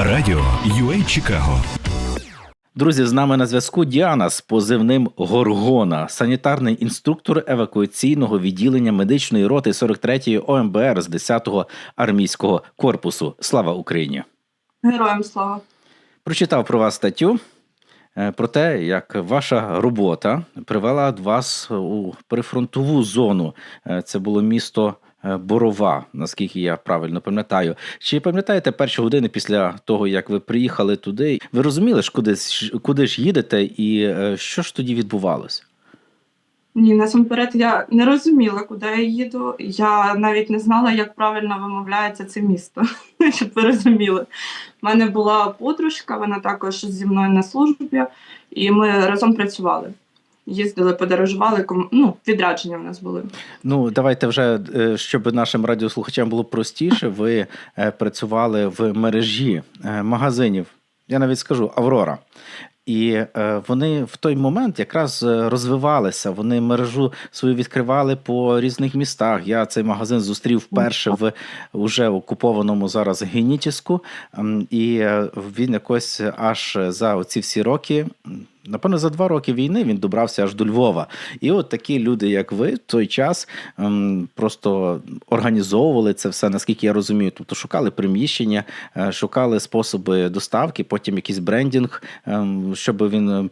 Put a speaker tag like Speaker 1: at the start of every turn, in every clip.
Speaker 1: Радіо UA Чикаго.
Speaker 2: Друзі, з нами на зв'язку Діана з позивним Горгона, санітарний інструктор евакуаційного відділення медичної роти 43-ї ОМБР з 10-го армійського корпусу. Слава Україні!
Speaker 3: Героям слава.
Speaker 2: Прочитав про вас статтю е, про те, як ваша робота привела вас у прифронтову зону. Е, Це було місто Борова, наскільки я правильно пам'ятаю. Чи пам'ятаєте перші години після того, як ви приїхали туди? Ви розуміли ж, куди, куди ж їдете, і е, що ж тоді відбувалося?
Speaker 3: Ні, насамперед я не розуміла, куди я їду. Я навіть не знала, як правильно вимовляється це місто, щоб ви розуміли. У мене була подружка, вона також зі мною на службі, і ми разом працювали. Їздили, подорожували, ну, відрядження в нас були.
Speaker 2: Ну, давайте вже, е, щоб нашим радіослухачам було простіше, ви е, працювали в мережі е, магазинів, я навіть скажу Аврора. І вони в той момент якраз розвивалися. Вони мережу свою відкривали по різних містах. Я цей магазин зустрів вперше в уже окупованому зараз Генітіску. І він якось аж за оці всі роки. Напевно, за два роки війни він добрався аж до Львова. І от такі люди, як ви, в той час ем, просто організовували це все, наскільки я розумію. Тобто шукали приміщення, е, шукали способи доставки, потім якийсь брендінг, ем, щоб він ем,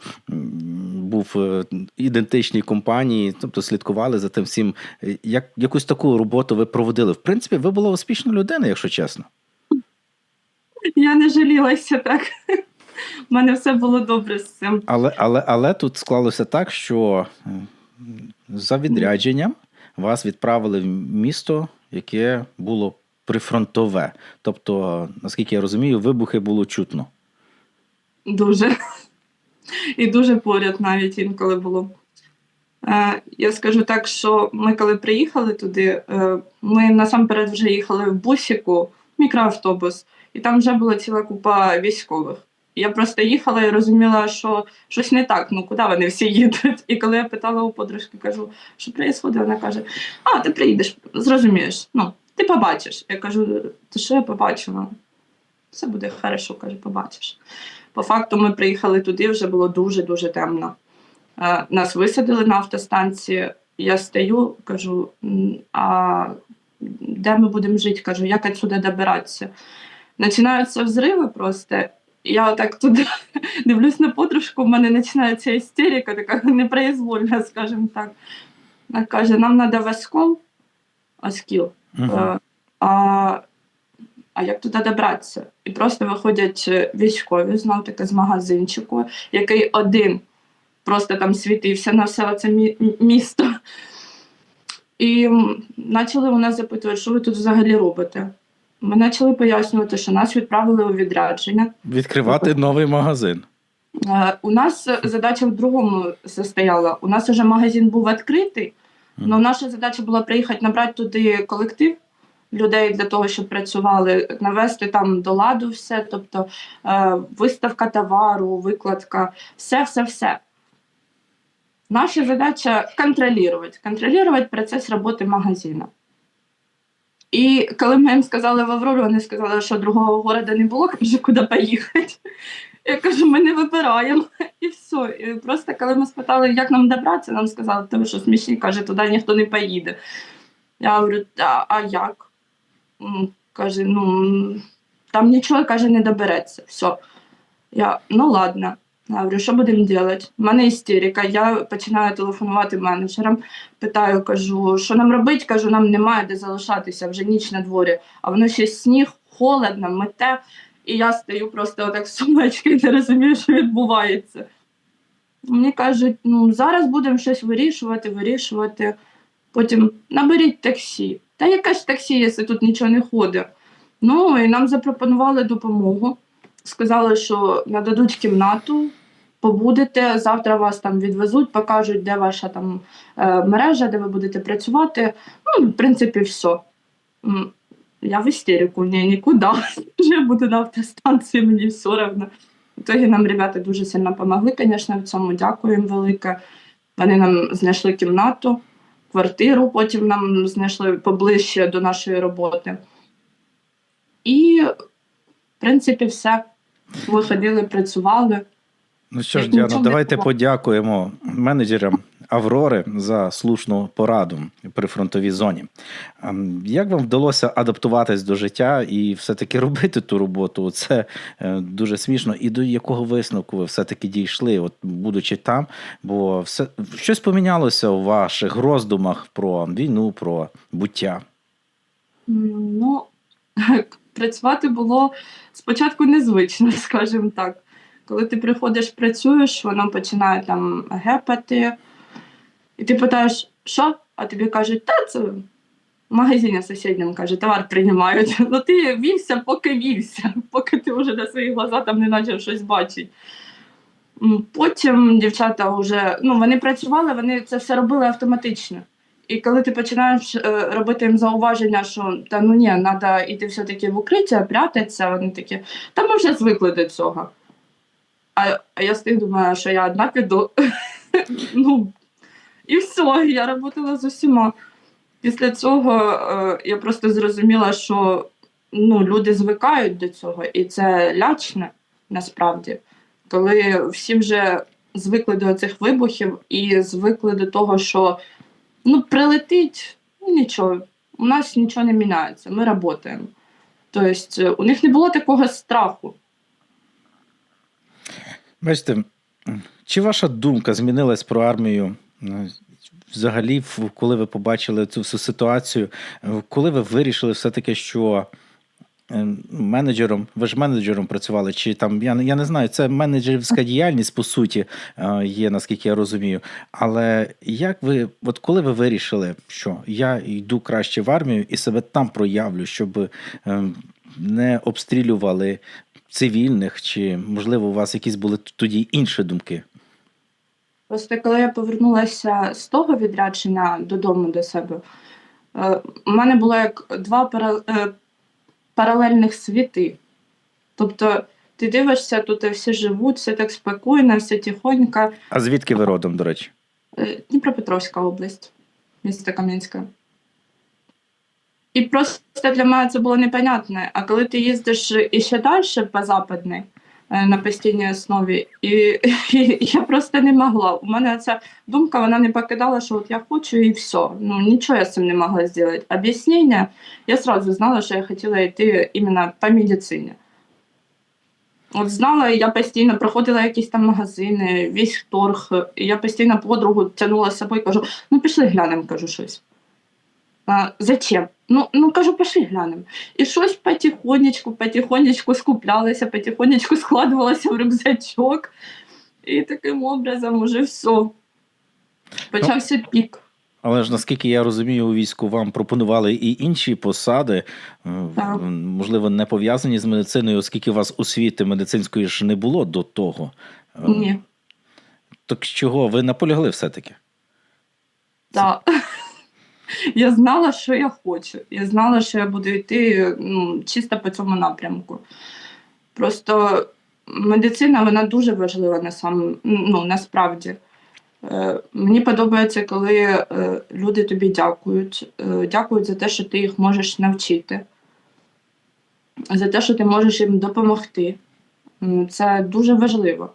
Speaker 2: був е, ідентичній компанії, тобто слідкували за тим всім. Як якусь таку роботу ви проводили? В принципі, ви була успішна людина, якщо чесно.
Speaker 3: Я не жалілася так. У мене все було добре з цим.
Speaker 2: Але, але, але тут склалося так, що е, за відрядженням вас відправили в місто, яке було прифронтове. Тобто, наскільки я розумію, вибухи було чутно.
Speaker 3: Дуже. І дуже поряд навіть інколи було. Е, я скажу так, що ми коли приїхали туди, е, ми насамперед вже їхали в бусіку, мікроавтобус, і там вже була ціла купа військових. Я просто їхала і розуміла, що щось не так, ну куди вони всі їдуть. І коли я питала у подружки, кажу, що відбувається, вона каже: А, ти приїдеш, зрозумієш, ну, ти побачиш. Я кажу, то що я побачила? Все буде хорошо, каже, побачиш. По факту, ми приїхали туди, вже було дуже-дуже темно. Е, Нас висадили на автостанції. Я стою, кажу, а де ми будемо жити? Кажу, як відсюди добиратися? Починаються взриви просто. Я отак туди дивлюсь на подружку, в мене починається істерика, така непроизвольна, скажімо так. Вона каже, нам треба в Оскол, Оскіл.
Speaker 2: Угу.
Speaker 3: А, а як туди добратися? І просто виходять е, військові, знов таки з магазинчику, який один просто там світився на все це мі- місто. І почали у нас запитувати, що ви тут взагалі робите. Ми почали пояснювати, що нас відправили у відрядження.
Speaker 2: Відкривати новий магазин.
Speaker 3: Е, У нас задача в другому состояла. У нас вже магазин був відкритий, але наша задача була приїхати набрати туди колектив людей для того, щоб працювали, навести там до ладу все, тобто е, виставка товару, викладка, все, все, все. Наша задача контролювати, контролювати процес роботи магазину. І коли ми їм сказали в Аврору, вони сказали, що другого города не було, кажу, куди поїхати. Я кажу, ми не вибираємо. І все. І просто коли ми спитали, як нам добратися, нам сказали, тому що смішні, каже, туди ніхто не поїде. Я говорю, а, а як? Каже, ну там нічого каже, не добереться. Все. Я, ну ладно. Я говорю, що будемо робити? У мене істерика. Я починаю телефонувати менеджерам, питаю, кажу, що нам робити? Кажу, нам немає де залишатися, вже ніч на дворі, а воно ще сніг, холодно, мете. І я стою просто отак з сумочки і не розумію, що відбувається. Мені кажуть, ну зараз будемо щось вирішувати, вирішувати. Потім наберіть таксі. Та яке ж таксі, якщо тут нічого не ходить? Ну і нам запропонували допомогу. Сказали, що нададуть кімнату, побудете, завтра вас там відвезуть, покажуть, де ваша там е, мережа, де ви будете працювати. Ну, в принципі, все. Я в істерику, ні, нікуди. Я буду на автостанції, мені все одно. В итогі нам ребята дуже сильно допомогли, звісно, в цьому дякую їм велике. Вони нам знайшли кімнату, квартиру, потім нам знайшли поближче до нашої роботи. І В принципі, все. Виходили, працювали.
Speaker 2: Ну що ж,
Speaker 3: Як
Speaker 2: Діано, давайте подякуємо менеджерам Аврори за слушну пораду при фронтовій зоні. Ем, Як вам вдалося адаптуватись до життя і все-таки робити ту роботу? Це е, дуже смішно. І до якого висновку ви все-таки дійшли, от будучи там? Бо все щось помінялося у ваших роздумах про війну, про буття.
Speaker 3: Ну, працювати було спочатку незвично, скажімо так. Коли ти приходиш, працюєш, воно починає там гепати, і ти питаєш, що? А тобі кажуть, та це в магазині сусідньому каже, товар приймають. Ну ти вівся, поки вівся, поки ти вже на свої глаза там не почав щось бачити. Потім дівчата вже ну, вони працювали, вони це все робили автоматично. І коли ти починаєш е, робити їм зауваження, що та ну ні, треба йти все-таки в укриття, прятатися, вони такі, та ми вже звикли до цього. А, я з тих думаю, що я одна піду. ну, і все, я працювала з усіма. Після цього е, я просто зрозуміла, що ну, люди звикають до цього, і це лячне насправді, коли всі вже звикли до цих вибухів і звикли до того, що ну, прилетить, ну нічого, у нас нічого не міняється, ми працюємо. Тобто е, у них не було такого страху.
Speaker 2: Бачите, чи ваша думка змінилась про армію? е, Взагалі, коли ви побачили цю всю ситуацію, е, коли ви вирішили все-таки, що е, менеджером, ви ж менеджером працювали, чи там я, я не знаю, це менеджерська діяльність по суті є, наскільки я розумію. Але як ви, от коли ви вирішили, що я йду краще в армію і себе там проявлю, щоб не обстрілювали цивільних, чи можливо у вас якісь були тоді інші думки?
Speaker 3: Просто коли я повернулася з того відрядження додому до себе, е, у мене було як два пара- е, паралельних світи. Тобто ти дивишся, тут всі живуть, все так спокійно, все тихонько.
Speaker 2: А звідки ви родом, до речі?
Speaker 3: Е, Дніпропетровська область, місто Кам'янське. І просто для мене це було непонятно. А коли ти їздиш іще далі по западній е, на постійній основі, і, і я просто не могла. У мене ця думка вона не покидала, що от я хочу і все. Ну нічого я з цим не могла зробити. Об'яснення, я сразу знала, що я хотіла йти іменно по медицині. От знала, я постійно проходила якісь там магазини, весь торг. Я постійно подругу тягнула з собою, кажу: ну пішли глянемо, кажу щось. А, зачем? Ну, ну кажу, пішли глянемо. І щось потихонечку, потихонечку скуплялося, потихонечку складувалося в рюкзачок. І таким образом уже все. Почався пік.
Speaker 2: Але ж наскільки я розумію, у війську вам пропонували і інші посади, е,
Speaker 3: Так.
Speaker 2: можливо, не пов'язані з медициною, оскільки у вас освіти медицинської ж не було до того. Е,
Speaker 3: Ні.
Speaker 2: Так з чого ви наполягли все-таки?
Speaker 3: Так. Я знала, що я хочу. Я знала, що я буду йти ну, чисто по цьому напрямку. Просто медицина вона дуже важлива на сам, ну, насправді. Е, мені подобається, коли е, люди тобі дякують. Е, дякують за те, що ти їх можеш навчити, за те, що ти можеш їм допомогти. Це дуже важливо.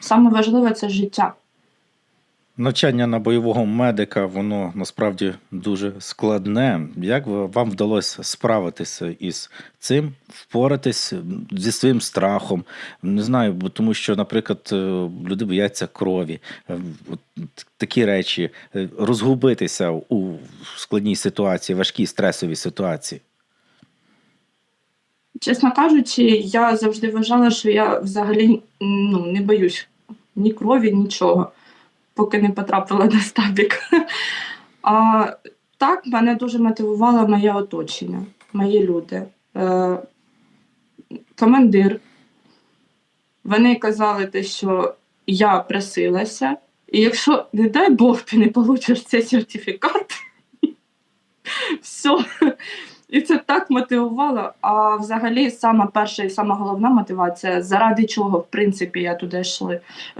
Speaker 3: Саме важливе це життя.
Speaker 2: Навчання на бойового медика, воно насправді дуже складне. Як вам вдалося справитися із цим, впоратись зі своїм страхом? Не знаю, бо тому що, наприклад, е, люди бояться крові, Е, такі речі, Е, розгубитися у складній ситуації, важкій стресовій ситуації.
Speaker 3: Чесно кажучи, я завжди вважала, що я взагалі ну, не боюсь ні крові, нічого, поки не потрапила на стабік. А так мене дуже мотивувало моє оточення, мої люди. Е, командир. Вони казали те, що я просилася, і якщо, не дай Бог, ти не получиш цей сертифікат, все. І це так мотивувало. А взагалі, сама перша і сама головна мотивація, заради чого, в принципі, я туди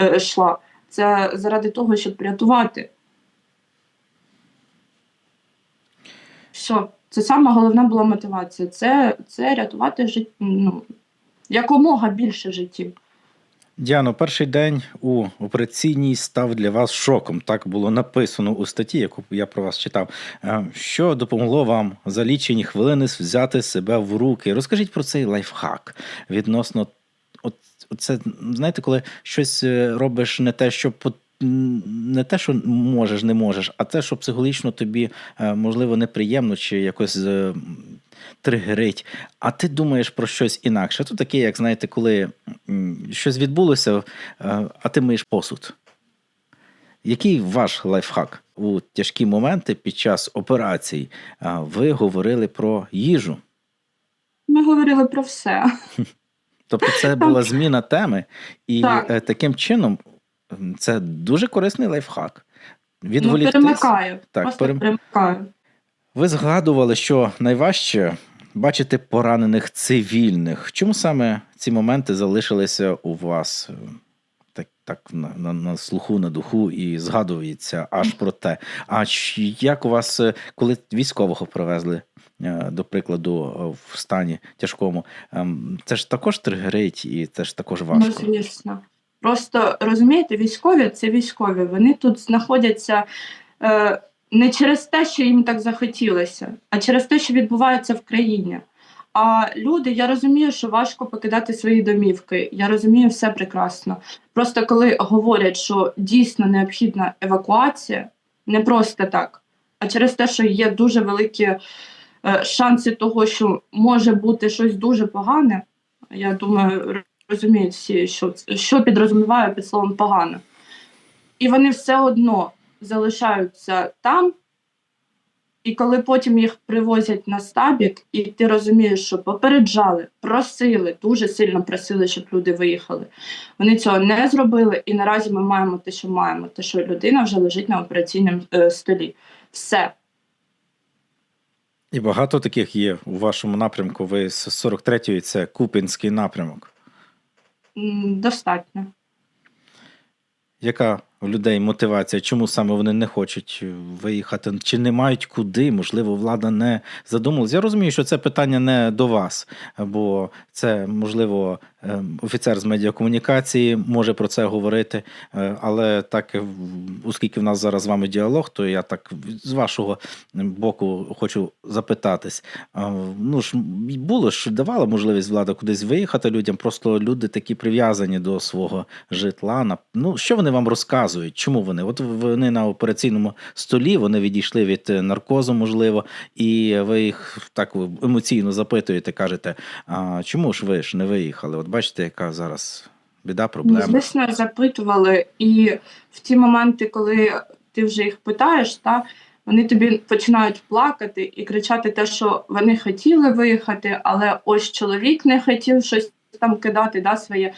Speaker 3: е, йшла. Це заради того, щоб рятувати. Все, Це сама головна була мотивація. Це, це рятувати жит... ну, якомога більше життів.
Speaker 2: Діано, перший день у операційній став для вас шоком. Так було написано у статті, яку я про вас читав. Е, Що допомогло вам за лічені хвилини взяти себе в руки? Розкажіть про цей лайфхак відносно от, це, знаєте, коли щось е, робиш не те, що по- не те, що можеш, не можеш, а те, що психологічно тобі е, можливо неприємно чи якось е, тригерить. А ти думаєш про щось інакше. Тут таке, як знаєте, коли щось відбулося, а ти миєш посуд. Який ваш лайфхак у тяжкі моменти під час операцій? Ви говорили про їжу.
Speaker 3: Ми говорили про все.
Speaker 2: Тобто це була зміна теми, і
Speaker 3: Так.
Speaker 2: е, таким чином це дуже корисний лайфхак.
Speaker 3: Ну, перемикаю.
Speaker 2: Так,
Speaker 3: просто
Speaker 2: перем-
Speaker 3: перемикаю.
Speaker 2: Ви згадували, що найважче бачити поранених цивільних. Чому саме ці моменти залишилися у вас е, так, так на, на, на слуху, на духу і згадується аж про те? А як у вас, е, коли військового привезли, до прикладу, е, в стані тяжкому, ем, це ж також тригерить і це ж також
Speaker 3: Ну,
Speaker 2: важко.
Speaker 3: звісно. Просто розумієте, військові це військові. Вони тут знаходяться е, не через те, що їм так захотілося, а через те, що відбувається в країні. А люди, я розумію, що важко покидати свої домівки. Я розумію все прекрасно. Просто коли говорять, що дійсно необхідна евакуація, не просто так, а через те, що є дуже великі е, шанси того, що може бути щось дуже погане. Я думаю, розуміють всі, що, що підрозуміває під словом погано. І вони все одно залишаються там. І коли потім їх привозять на стабік, і ти розумієш, що попереджали, просили, дуже сильно просили, щоб люди виїхали. Вони цього не зробили, і наразі ми маємо те, що маємо, те, що людина вже лежить на операційному е, столі. Все.
Speaker 2: І багато таких є у вашому напрямку. Ви з 43-ї це Купінський напрямок.
Speaker 3: Достатньо.
Speaker 2: Яка у людей мотивація? Чому саме вони не хочуть виїхати? Чи не мають куди? Можливо, влада не задумалась. Я розумію, що це питання не до вас, бо це можливо ем, офіцер з медіакомунікації може про це говорити. Е, Але так, е, оскільки в нас зараз з вами діалог, то я так з вашого боку хочу запитатись. Ну ж було ж давала можливість влада кудись виїхати людям. Просто люди такі прив'язані до свого житла. Ну що вони вам розказують? Чому вони? От вони на операційному столі, вони відійшли від е, наркозу, можливо, і ви їх так емоційно запитуєте, кажете: а чому ж ви ж не виїхали? От бачите, яка зараз біда,
Speaker 3: Ну,
Speaker 2: проблема.
Speaker 3: звісно, запитували, і в ті моменти, коли ти вже їх питаєш, та вони тобі починають плакати і кричати те, що вони хотіли виїхати, але ось чоловік не хотів щось там кидати, да, своє.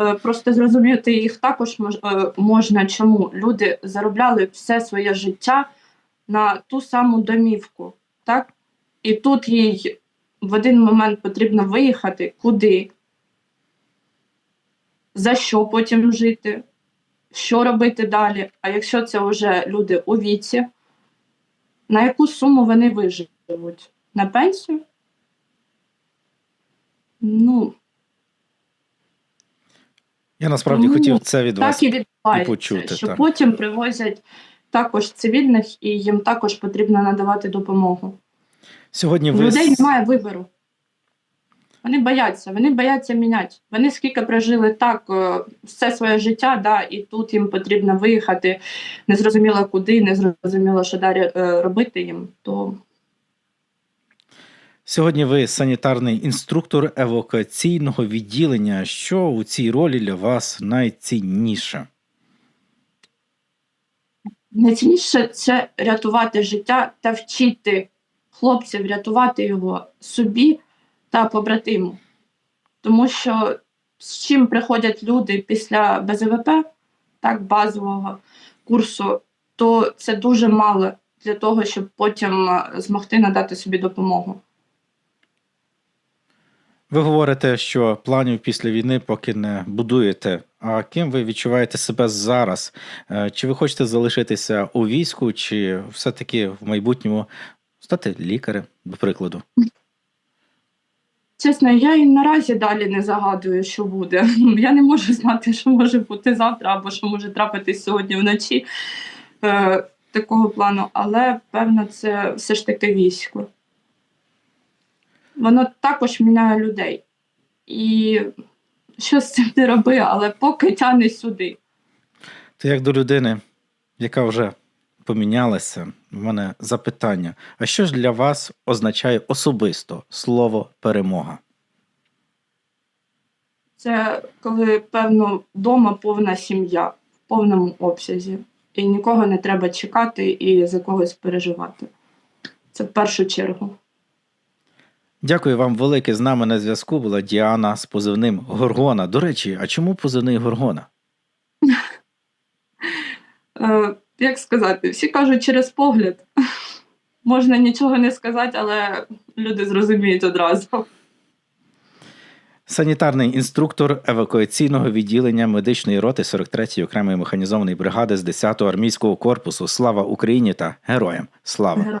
Speaker 3: Е, Просто зрозуміти їх також е, можна, чому люди заробляли все своє життя на ту саму домівку, так? І тут їй в один момент потрібно виїхати куди, за що потім жити, що робити далі. А якщо це вже люди у віці, на яку суму вони виживуть? На пенсію? Ну,
Speaker 2: Я насправді
Speaker 3: Тому
Speaker 2: хотів це від вас.
Speaker 3: так і відбувається,
Speaker 2: почути,
Speaker 3: що
Speaker 2: так.
Speaker 3: потім привозять також цивільних, і їм також потрібно надавати допомогу.
Speaker 2: Сьогодні ви
Speaker 3: людей немає вибору. Вони бояться, вони бояться міняти. Вони скільки прожили так е, все своє життя, да, і тут їм потрібно виїхати, незрозуміло куди, незрозуміло, що далі е, робити їм. То
Speaker 2: Сьогодні ви санітарний інструктор евакуаційного відділення. Що у цій ролі для вас найцінніше?
Speaker 3: найцінніше це рятувати життя та вчити хлопців рятувати його собі та побратиму. Тому що з чим приходять люди після БЗВП, так, базового курсу, то це дуже мало для того, щоб потім е, змогти надати собі допомогу.
Speaker 2: Ви говорите, що планів після війни поки не будуєте. А ким ви відчуваєте себе зараз? Е, Чи ви хочете залишитися у війську, чи все-таки в майбутньому Стати лікарем, до прикладу.
Speaker 3: Чесно, я і наразі далі не загадую, що буде. Я не можу знати, що може бути завтра або що може трапитись сьогодні вночі е, такого плану, але певно, це все ж таки військо. Воно також міняє людей. І що з цим не роби, але поки тягне сюди.
Speaker 2: Ти як до людини, яка вже помінялася, в мене запитання: а що ж для вас означає особисто слово перемога?
Speaker 3: Це коли, певно, вдома повна сім'я в повному обсязі. І нікого не треба чекати і за когось переживати. Це в першу чергу.
Speaker 2: Дякую вам велике. З нами на зв'язку була Діана з позивним Горгона. До речі, а чому позивний Горгона?
Speaker 3: Е, як сказати, всі кажуть через погляд. Можна нічого не сказати, але люди зрозуміють одразу.
Speaker 2: Санітарний інструктор евакуаційного відділення медичної роти 43-ї окремої механізованої бригади з 10-го армійського корпусу. Слава Україні та героям! Слава!